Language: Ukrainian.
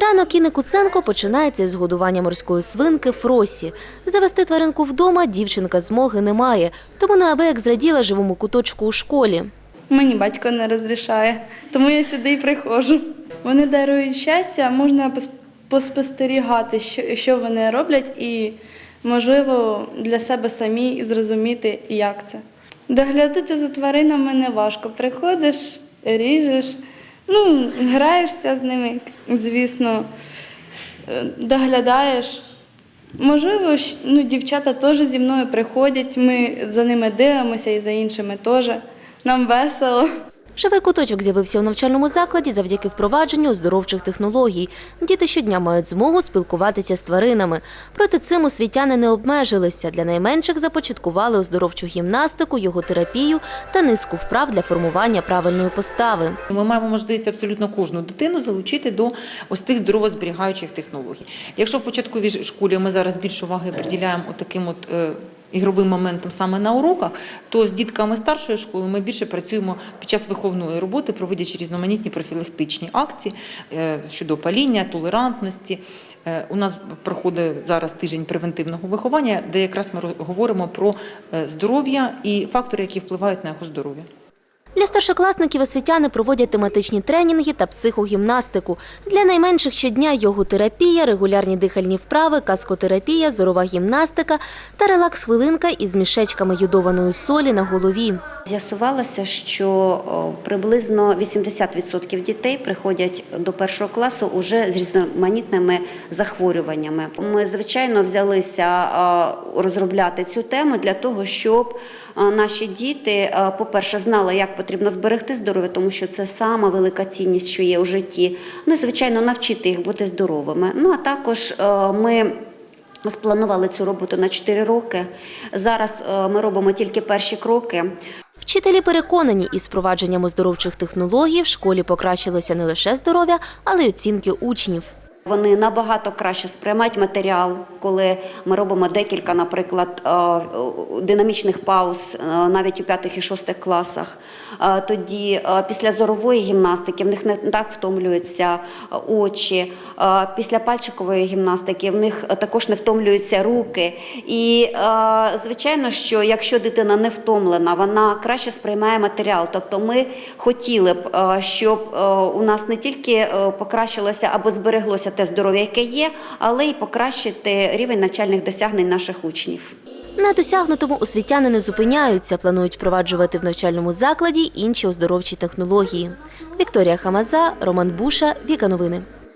Ранок Інни Куценко починається із годування морської свинки Фросі. Завести тваринку вдома дівчинка змоги не має, тому неабияк зраділа живому куточку у школі. Мені батько не розрішає, тому я сюди і приходжу. Вони дарують щастя, можна поспостерігати, що вони роблять, і, можливо, для себе самі зрозуміти, як це. Доглядати за тваринами не важко. Приходиш, ріжеш, ну, граєшся з ними, звісно, е, доглядаєш. Можливо, ну, дівчата теж зі мною приходять, ми за ними дивимося і за іншими теж. Нам весело. Живий куточок з'явився у навчальному закладі завдяки впровадженню оздоровчих технологій. Діти щодня мають змогу спілкуватися з тваринами. Проте цим освітяни не обмежилися. Для найменших започаткували оздоровчу гімнастику, йоготерапію та низку вправ для формування правильної постави. Ми маємо можливість абсолютно кожну дитину залучити до ось тих здоровозберігаючих технологій. Якщо в початковій школі ми зараз більше уваги приділяємо таким от е, ігровим моментом саме на уроках, то з дітками старшої школи ми більше працюємо під час виховної роботи, проводячи різноманітні профілактичні акції е, щодо паління, толерантності. Е, У нас проходить зараз тиждень превентивного виховання, де якраз ми говоримо про е, здоров'я і фактори, які впливають на його здоров'я. Для старшокласників освітяни проводять тематичні тренінги та психогімнастику. Для найменших щодня йоготерапія, регулярні дихальні вправи, каскотерапія, зорова гімнастика та релакс-хвилинка із мішечками йодованої солі на голові. З'ясувалося, що приблизно 80% дітей приходять до першого класу уже з різноманітними захворюваннями. Ми, звичайно, взялися розробляти цю тему для того, щоб наші діти, по-перше, знали, як потрібно зберегти здоров'я, тому що це сама велика цінність, що є у житті. Ну і звичайно, навчити їх бути здоровими. Ну а також ми. Спланували цю роботу на 4 роки. Зараз ми робимо тільки перші кроки. Вчителі переконані, із впровадженням оздоровчих технологій в школі покращилося не лише здоров'я, але й оцінки учнів. Вони набагато краще сприймають матеріал, коли ми робимо декілька, наприклад, е, динамічних пауз е, навіть у п'ятих і шостих класах. Е, Тоді після зорової гімнастики в них не так втомлюються очі. Після пальчикової гімнастики в них також не втомлюються руки. І звичайно, що якщо дитина не втомлена, вона краще сприймає матеріал. Тобто ми хотіли б, щоб у нас не тільки покращилося або збереглося те здоров'я, яке є, але й покращити рівень навчальних досягнень наших учнів. На досягнутому освітяни не зупиняються, планують впроваджувати в навчальному закладі інші оздоровчі технології. Вікторія Хамаза, Роман Буша, Віка Новини.